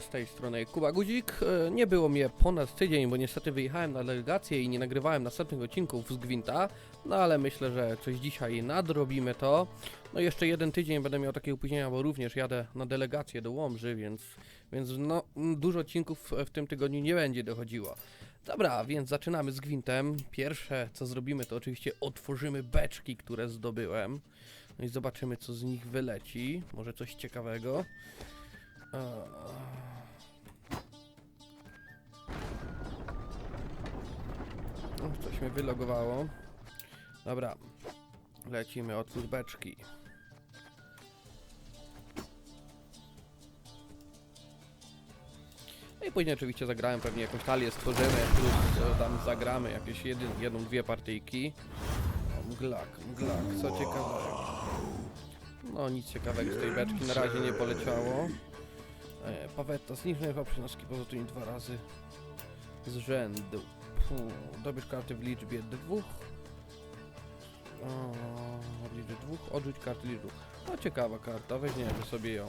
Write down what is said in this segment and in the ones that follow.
Z tej strony Kuba Guzik. E, Nie było mnie ponad tydzień, bo niestety wyjechałem na delegację i nie nagrywałem następnych odcinków z Gwinta, no ale myślę, że coś dzisiaj nadrobimy to. No jeszcze jeden tydzień będę miał takie opóźnienia, bo również jadę na delegację do Łomży, więc, więc no, dużo odcinków w tym tygodniu nie będzie dochodziło. Dobra, więc zaczynamy z Gwintem. Pierwsze co zrobimy to oczywiście otworzymy beczki, które zdobyłem. No i zobaczymy co z nich wyleci. Może coś ciekawego. Mnie wylogowało. Dobra. Lecimy od beczki. No i później oczywiście zagrałem pewnie jakąś talię stworzymy, plus e, tam zagramy jakieś jedyn, jedną, dwie partyjki. Mglak, mglak, co ciekawego. No nic ciekawego z tej beczki na razie nie poleciało. E, Pawetta, zniżne chyba przynoski poza tymi dwa razy z rzędu. Dobierz karty w liczbie dwóch. O, w liczbie dwóch, odrzuć karty liczbę. No ciekawa karta, weźmiemy sobie ją.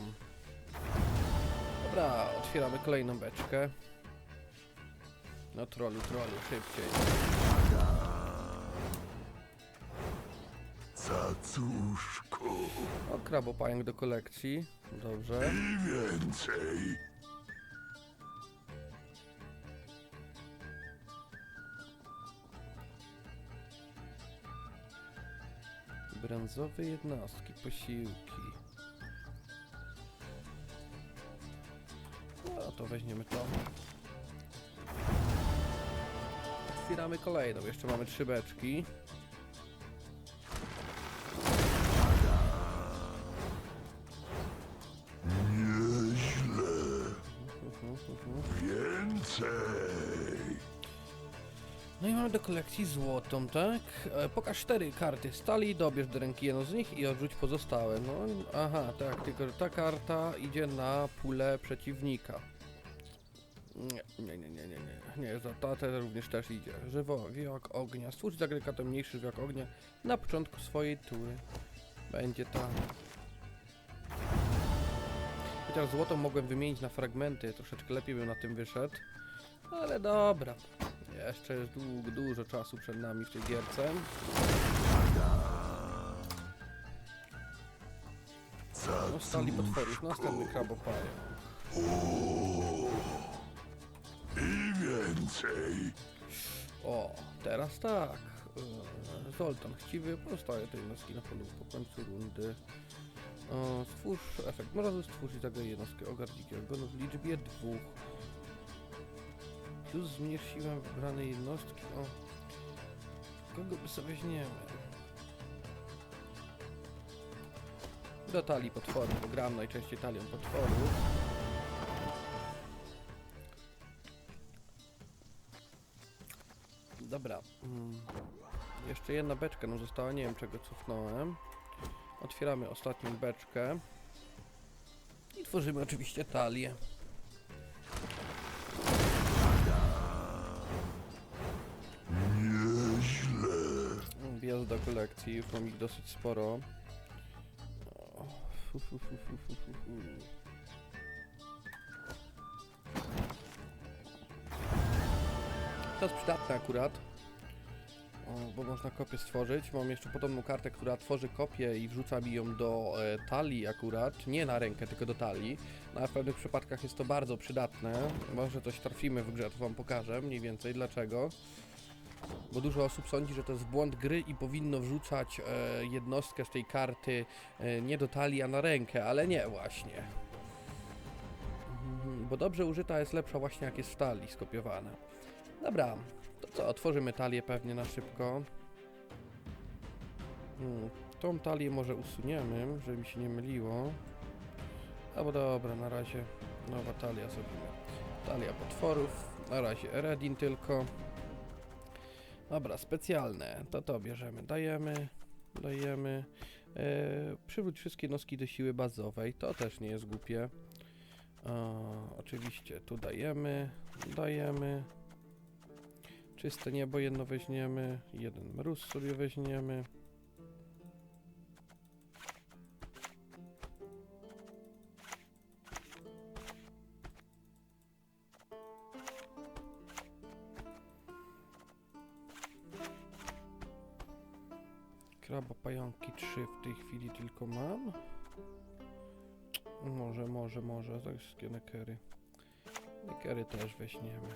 Dobra, otwieramy kolejną beczkę. No trollu, trollu, szybciej. Cacuszku O, krabopająk do kolekcji. Dobrze. i więcej. Brązowe jednostki, posiłki. No to weźmiemy to. Otwieramy kolejną, jeszcze mamy trzy beczki. Nieźle. Mhm, mhm. Więcej. No i mamy do kolekcji złotą, tak? E, pokaż cztery karty stali, dobierz do ręki jedną z nich i odrzuć pozostałe. No, aha, tak, tylko że ta karta idzie na pulę przeciwnika. Nie, nie, nie, nie, nie, nie, nie, za ta ta również też idzie. Żywo, wiok ognia. Stwórz z agregatem mniejszy wiok ognia na początku swojej tury. Będzie ta. Chociaż złoto mogłem wymienić na fragmenty, troszeczkę lepiej bym na tym wyszedł. Ale dobra. Jeszcze jest dług, dużo czasu przed nami w tej gierce. No stali potworów, następny krabopaja. I więcej. O, teraz tak. Eee, Zoltan chciwy pozostaje tej jednostki na polu po końcu rundy. O, stwórz efekt stwórz i zagraj jednostkę ogar dzikiego gonu w liczbie dwóch. Plus zmniejsz siłę wybranej jednostki. O, kogo by sobie weźmiemy? Do talii potworów, bo gram najczęściej talią potworów. Dobra. Mm. Jeszcze jedna beczka nam została, nie wiem czego cofnąłem. Otwieramy ostatnią beczkę. I tworzymy oczywiście talię. Do kolekcji, mam ich dosyć sporo. To jest przydatne akurat. Bo można kopię stworzyć. Mam jeszcze podobną kartę, która tworzy kopię i wrzuca mi ją do e, talii akurat. Nie na rękę, tylko do talii. No, a w pewnych przypadkach jest to bardzo przydatne. Może coś trafimy w grze, to wam pokażę mniej więcej dlaczego. Bo dużo osób sądzi, że to jest błąd gry i powinno wrzucać e, jednostkę z tej karty e, nie do talii, a na rękę, ale nie właśnie. Mhm, Bo dobrze użyta jest lepsza właśnie jak jest w talii skopiowana. Dobra, to co, otworzymy talię pewnie na szybko. Hmm, tą talię może usuniemy, żeby mi się nie myliło. Albo dobra, na razie nowa talia zrobimy. Talia potworów, na razie Eredin tylko. Dobra, specjalne, to to bierzemy, dajemy, dajemy. E, przywróć wszystkie noski do siły bazowej, to też nie jest głupie. E, oczywiście tu dajemy, dajemy. Czyste niebo jedno weźmiemy, jeden mróz sobie weźmiemy. Kraba pająki 3 w tej chwili tylko mam. Może, może, może, to wszystkie nekery. Nekery też weźmiemy.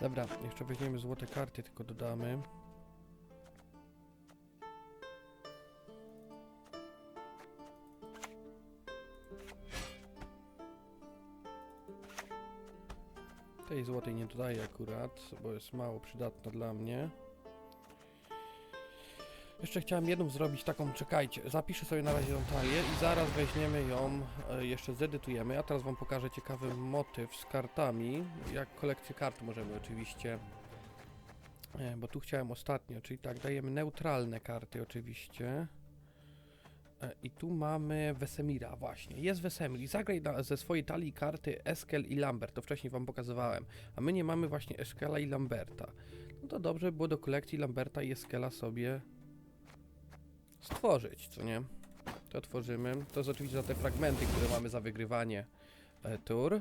Dobra, jeszcze weźmiemy złote karty, tylko dodamy. Tej złotej nie dodaję akurat, bo jest mało przydatna dla mnie. Jeszcze chciałem jedną zrobić taką, czekajcie, zapiszę sobie na razie tą talię i zaraz weźmiemy ją, e, jeszcze zedytujemy. Ja teraz wam pokażę ciekawy motyw z kartami, jak kolekcję kart możemy oczywiście, e, bo tu chciałem ostatnio, czyli tak, dajemy neutralne karty oczywiście. E, I tu mamy Wesemira właśnie. Jest Wesemir zagraj na, ze swojej talii karty Eskel i Lambert. To wcześniej wam pokazywałem. A my nie mamy właśnie Eskela i Lamberta. No to dobrze by było do kolekcji Lamberta i Eskela sobie stworzyć, co nie? To tworzymy. To jest oczywiście za te fragmenty, które mamy za wygrywanie e, tur.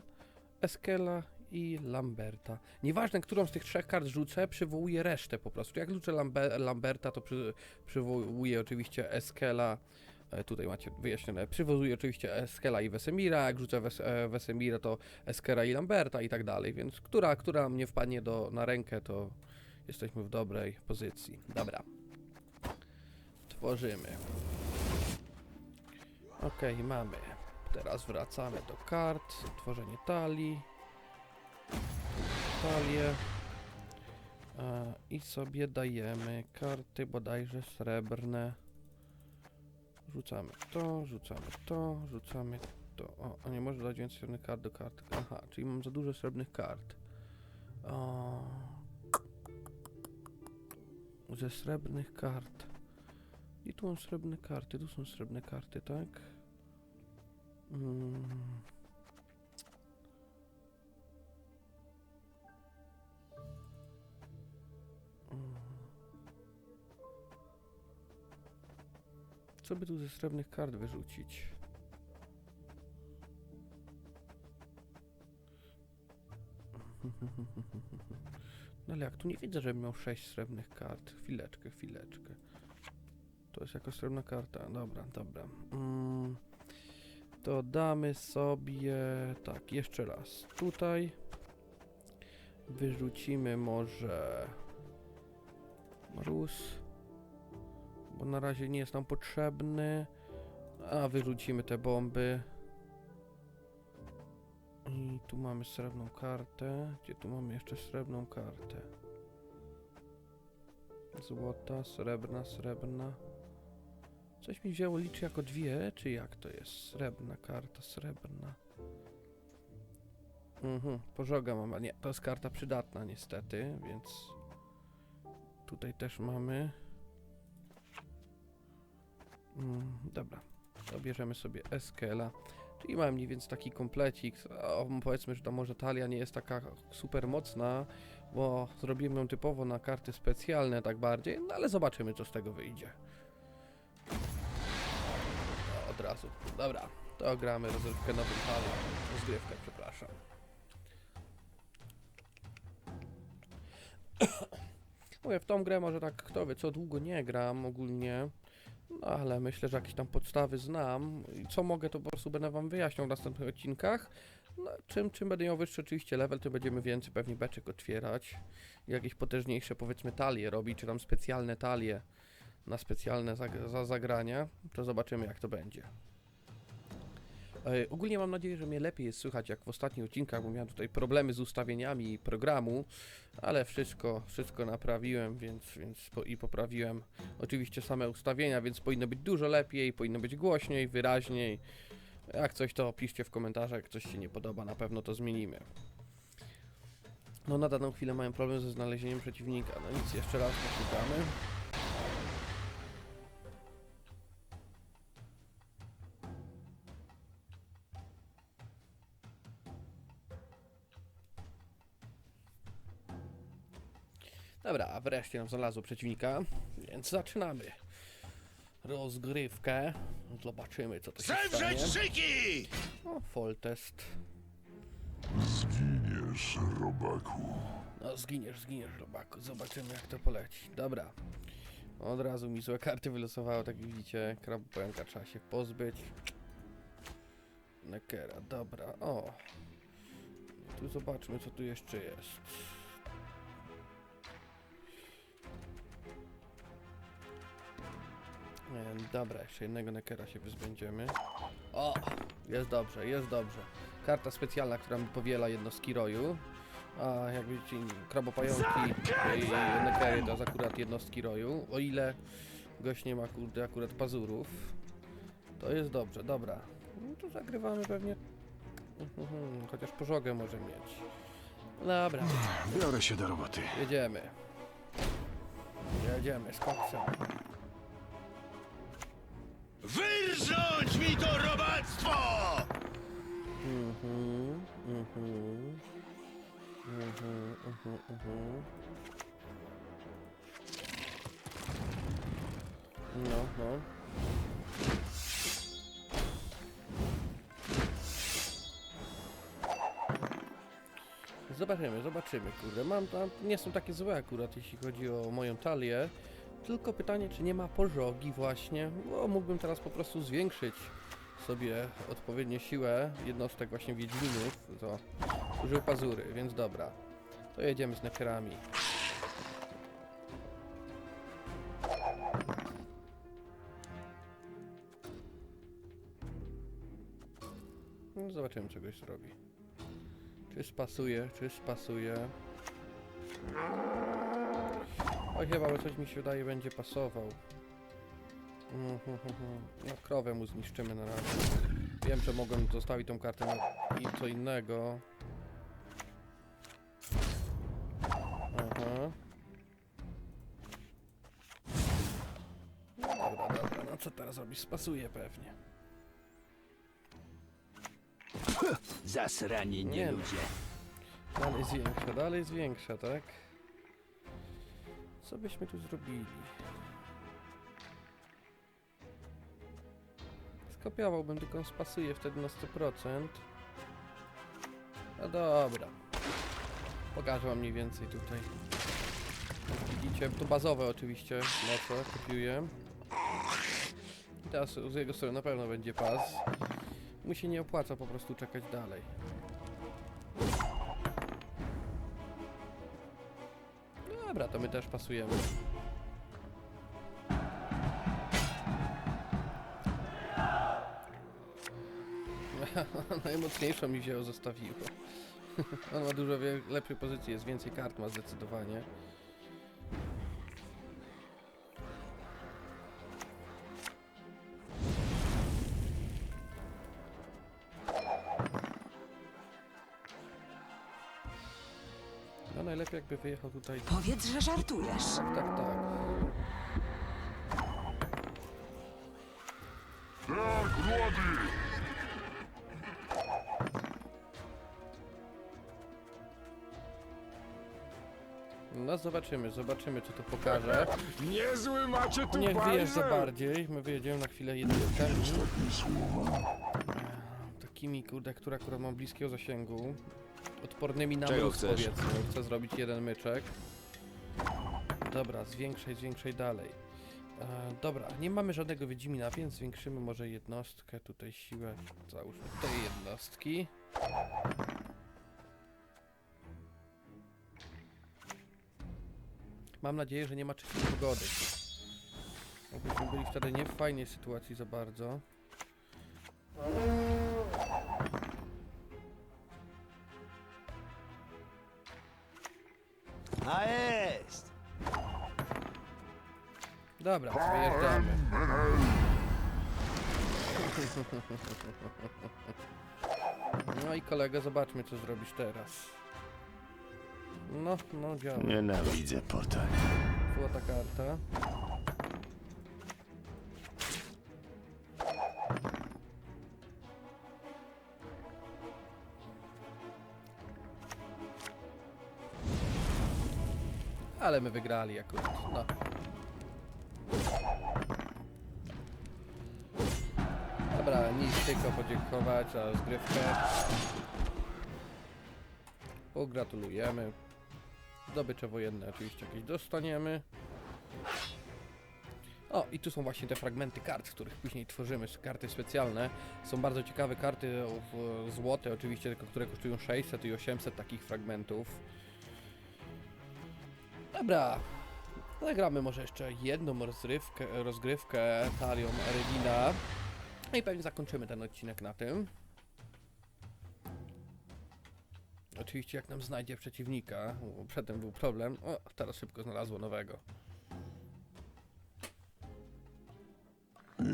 Eskela i Lamberta. Nieważne, którą z tych trzech kart rzucę, przywołuję resztę po prostu. Jak rzucę Lambe Lamberta, to przy przywołuję oczywiście Eskela. E, tutaj macie wyjaśnione. Przywołuję oczywiście Eskela i Wesemira. Jak rzucę Wes e, Wesemira, to Eskela i Lamberta i tak dalej. Więc która, która mnie wpadnie do, na rękę, to jesteśmy w dobrej pozycji. Dobra. Tworzymy. Ok, mamy. Teraz wracamy do kart. Tworzenie talii. Talię. E, I sobie dajemy karty bodajże srebrne. Rzucamy to, rzucamy to, rzucamy to. O, a nie może dać więcej srebrnych kart do kart. Aha, czyli mam za dużo srebrnych kart. O. Ze srebrnych kart. I tu mam srebrne karty, tu są srebrne karty, tak? Mm. Co by tu ze srebrnych kart wyrzucić? No ale jak tu nie widzę, żebym miał 6 srebrnych kart. Chwileczkę, chwileczkę. To jest jako srebrna karta. Dobra, dobra. Mm, to damy sobie. Tak, jeszcze raz. Tutaj wyrzucimy może. Mróz. Bo na razie nie jest nam potrzebny. A wyrzucimy te bomby. I tu mamy srebrną kartę. Gdzie tu mamy jeszcze srebrną kartę? Złota, srebrna, srebrna. Coś mi wzięło liczy jako dwie, czy jak to jest? Srebrna karta, srebrna. Mhm, pożoga mam, a nie, to jest karta przydatna niestety, więc tutaj też mamy. Mm, dobra, to bierzemy sobie Eskela, czyli mam mniej więcej taki komplecik. O, powiedzmy, że ta może talia nie jest taka super mocna, bo zrobimy ją typowo na karty specjalne tak bardziej, no ale zobaczymy co z tego wyjdzie. No, od razu. Dobra, to gramy rozgrywkę nowym talem. Rozgrywkę, przepraszam. Mówię, w tą grę może tak, kto wie, co długo nie gram ogólnie. No ale myślę, że jakieś tam podstawy znam. I co mogę, to po prostu będę wam wyjaśniał w następnych odcinkach. No, czym, czym będę miał wyższy oczywiście level, tym będziemy więcej pewnie beczek otwierać. Jakieś potężniejsze powiedzmy talie robić, czy tam specjalne talie na specjalne zag za zagrania. To zobaczymy jak to będzie. E, ogólnie mam nadzieję, że mnie lepiej jest słychać jak w ostatnich odcinkach, bo miałem tutaj problemy z ustawieniami programu, ale wszystko, wszystko naprawiłem, więc, więc po, i poprawiłem oczywiście same ustawienia, więc powinno być dużo lepiej, powinno być głośniej, wyraźniej. Jak coś to piszcie w komentarzach, jak coś się nie podoba, na pewno to zmienimy. No na daną chwilę mają problem ze znalezieniem przeciwnika, no nic, jeszcze raz poszukamy. Dobra, a wreszcie nam znalazło przeciwnika, więc zaczynamy rozgrywkę. Zobaczymy, co to się stanie. Zemrzeć szyki! O, fall test. Zginie Zginiesz, robaku. No zginiesz, zginiesz, robaku. Zobaczymy jak to poleci. Dobra. Od razu mi złe karty wylosowało, tak jak widzicie. Krabopęka trzeba się pozbyć. Nekera, dobra. O. Tu zobaczmy co tu jeszcze jest. Dobra, jeszcze jednego Nekera się wyzbędziemy. O! Jest dobrze, jest dobrze. Karta specjalna, która mi powiela jednostki roju. A jak widzicie, krabopająki i nekery to jest akurat jednostki roju. O ile gość nie ma kurde akurat pazurów, to jest dobrze, dobra. No to zagrywamy pewnie. Mhm, Chociaż pożogę może mieć. Dobra, Biorę się do roboty. jedziemy. Jedziemy z koksem. Wyrządź mi to robactwo! Mhm, mhm. No, no. Zobaczymy, zobaczymy, kurde. Mam tam, nie są takie złe akurat, jeśli chodzi o moją talię. Tylko pytanie, czy nie ma pożogi właśnie, bo mógłbym teraz po prostu zwiększyć sobie odpowiednio siłę jednostek właśnie Wiedźminów, to użył pazury, więc dobra. To jedziemy z nekerami. No, zobaczymy, czegoś zrobi. Czy spasuje, czy spasuje. Oj, chyba, bo coś mi się wydaje będzie pasował. Mhm, mhm, mhm. No, krowę mu zniszczymy na razie. Wiem, że mogłem zostawić tą kartę na i co innego. Aha. No dobra, dobra, no co teraz robisz? Spasuje pewnie. Zasrani Nie nie no. ludzie. Dalej zwiększa, dalej zwiększa, tak? Co byśmy tu zrobili? Skopiowałbym, tylko spasuje wtedy na 100%. No dobra. Pokażę wam mniej więcej tutaj. Jak Widzicie, to bazowe oczywiście, mocno kopiuję. I teraz z jego strony na pewno będzie pas. Mu się nie opłaca po prostu czekać dalej. To my też pasujemy. Najmocniejszą mi wzięło, zostawiło. On ma dużo lepszej pozycji, jest więcej kart ma zdecydowanie. No najlepiej jakby wyjechał tutaj Powiedz, że żartujesz. tak, tak, tak. Tak, młody! No zobaczymy, zobaczymy co to pokaże. Niezły macie tu Niech wyjeżdża bajzel! bardziej. My wyjedziemy na chwilę jednostkami. Ostatnie słowa. Takimi, kurde, które akurat mam bliskiego zasięgu. Odpornymi na Czego mróz, chcesz? powiedzmy. Chcę zrobić jeden myczek. Dobra, zwiększaj, zwiększaj dalej. E, dobra, nie mamy żadnego Wiedźmina, więc zwiększymy może jednostkę, tutaj siłę, załóżmy tej jednostki. Mam nadzieję, że nie ma czyściej pogody. Jakbyśmy byli wtedy nie w fajnej sytuacji za bardzo. A jest! Dobra, wyjeżdżamy. No i kolega, zobaczmy co zrobisz teraz. No, no działa. Nienawidzę potań. Złota karta. Ale my wygrali akurat, no. Dobra, nic tylko podziękować za rozgrywkę. Pogratulujemy. Zdobycze wojenne oczywiście jakieś dostaniemy. O, i tu są właśnie te fragmenty kart, z których później tworzymy, karty specjalne. Są bardzo ciekawe karty, złote oczywiście, tylko które kosztują 600 i 800 takich fragmentów. Dobra, zagramy może jeszcze jedną rozrywkę, rozgrywkę Talią Eredina. No i pewnie zakończymy ten odcinek na tym. Oczywiście jak nam znajdzie przeciwnika, bo przedtem był problem. O, teraz szybko znalazło nowego.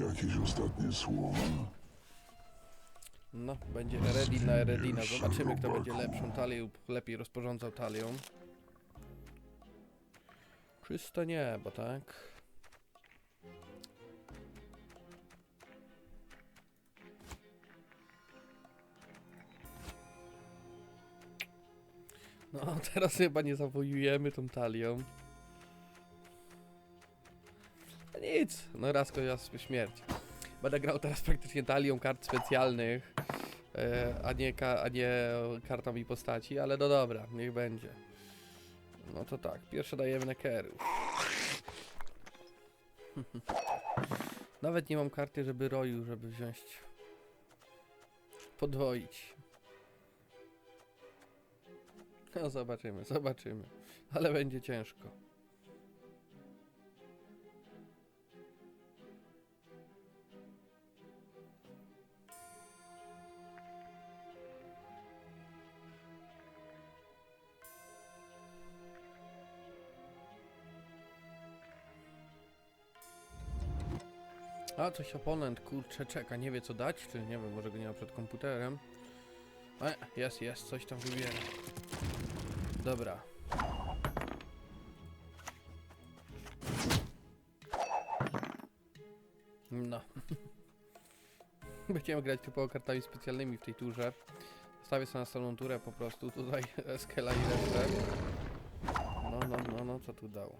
Jakieś ostatnie słowa? No, będzie Eredin na Eredina. Zobaczymy, kto będzie lepszą talię lub lepiej rozporządzał talią. Czyste niebo, tak? No, teraz chyba nie zawojujemy tą talią. A Nic, no raz kojarzy śmierć. Będę grał teraz praktycznie talią kart specjalnych, e, a, nie a nie kartami postaci, ale no dobra, niech będzie. No to tak, pierwsze dajemy nekerów. Nawet nie mam karty, żeby roju, żeby wziąć. Podwoić. No zobaczymy, zobaczymy. Ale będzie ciężko. A, coś oponent, kurczę, czeka, nie wie co dać, czy nie wiem, może go nie ma przed komputerem. E, jest, jest, coś tam wybiera. Dobra. No. Będziemy grać typowo kartami specjalnymi w tej turze. Stawię sobie następną turę po prostu, tutaj Skela i resztę. No, no, no, no, co tu dało?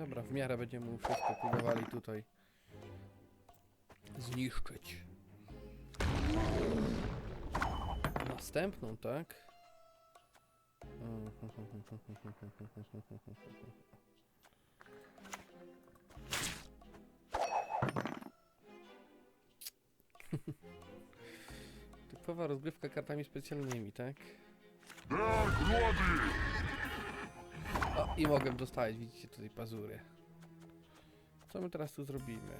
Dobra, w miarę będziemy wszystko próbowali tutaj zniszczyć. Następną, tak? Typowa rozgrywka kartami specjalnymi, tak? Dark! I mogę dostawać, widzicie tutaj pazury. Co my teraz tu zrobimy?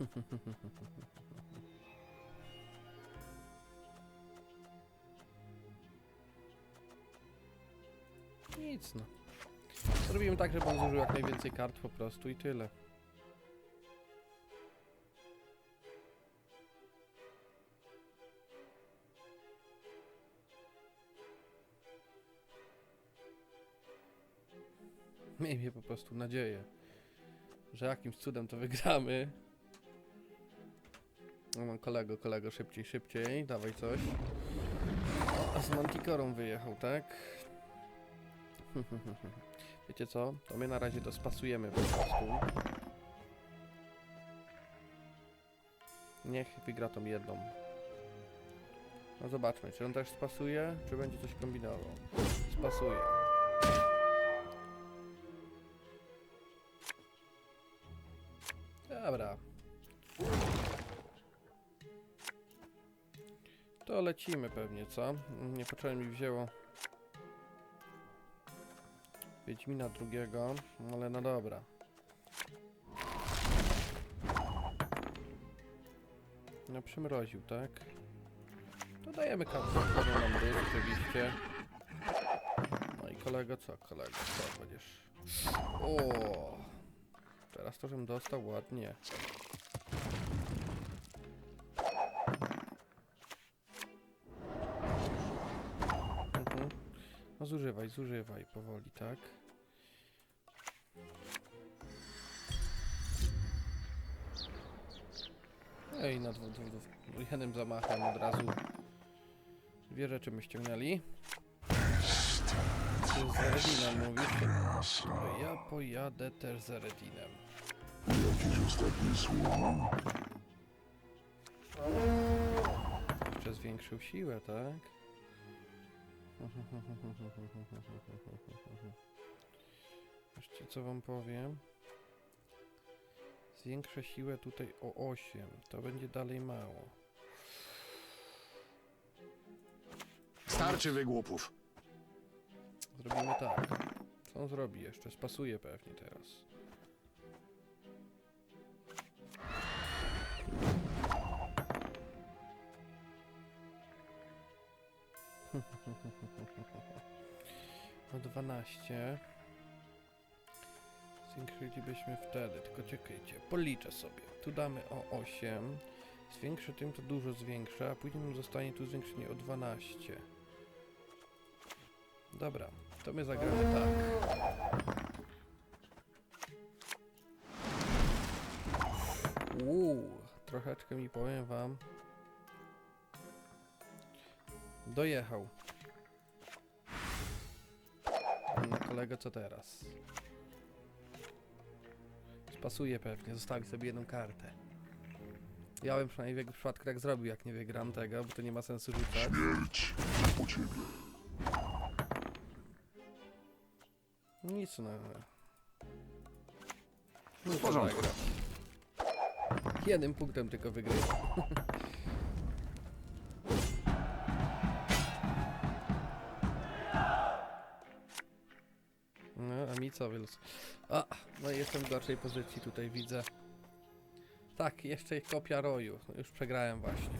Nic no. Zrobimy tak, żeby on zużył jak najwięcej kart po prostu i tyle. Miejmy po prostu nadzieję, że jakimś cudem to wygramy. No, no kolego, kolego, szybciej, szybciej, dawaj coś. A z Manticorą wyjechał, tak? Wiecie co? To my na razie to spasujemy po prostu. Niech wygra tą jedną. No zobaczmy, czy on też spasuje, czy będzie coś kombinował. Spasuje. Dobra. To lecimy pewnie, co? Niepotrzebnie mi wzięło Wiedźmina drugiego, ale no dobra. No przymroził, tak? To dajemy kartę, nam dać oczywiście. No i kolego, co kolego, co będziesz? O, Teraz to, żebym dostał ładnie. No zużywaj, zużywaj powoli, tak? Ej, na dwu, dwu, dwu, jednym zamachem od razu dwie rzeczy my ściągnęli. Z Redinem mówisz? To ja pojadę też z Redinem. Jakieś ostatnie słowa? Jeszcze zwiększył siłę, tak? Jeszcze co wam powiem? Zwiększę siłę tutaj o 8. To będzie dalej mało. Starczy wygłupów. Zrobimy tak. Co on zrobi jeszcze? Spasuje pewnie teraz. O 12. Zwiększylibyśmy wtedy, tylko czekajcie, policzę sobie. Tu damy o 8. Zwiększę tym, to dużo zwiększę, a później nam zostanie tu zwiększenie o 12. Dobra, to my zagramy tak. Uuu, troszeczkę mi powiem wam. Dojechał. Na kolegę co teraz? Spasuje pewnie, zostawi sobie jedną kartę. Ja bym przynajmniej w jego przypadku tak zrobił, jak nie wygram tego, bo to nie ma sensu rzucać. Śmierć u ciebie. Nic no. W porządku. Jednym punktem tylko wygrywa. Co wylos? A, no jestem w gorszej pozycji tutaj widzę. Tak, jeszcze kopia roju. No, Już przegrałem właśnie.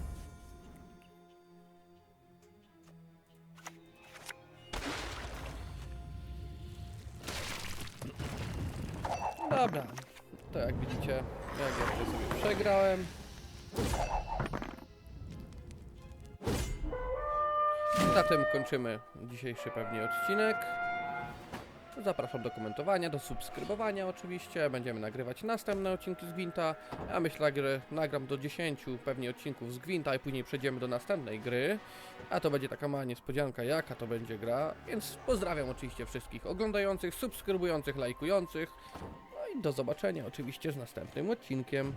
Dobra, to jak widzicie, jak jeszcze sobie przegrałem. Na tym kończymy dzisiejszy pewnie odcinek. Zapraszam do komentowania, do subskrybowania oczywiście. Będziemy nagrywać następne odcinki z Gwinta. Ja myślę, że nagram do 10 pewnie odcinków z Gwinta i później przejdziemy do następnej gry. A to będzie taka mała niespodzianka, jaka to będzie gra. Więc pozdrawiam oczywiście wszystkich oglądających, subskrybujących, lajkujących. No i do zobaczenia oczywiście z następnym odcinkiem.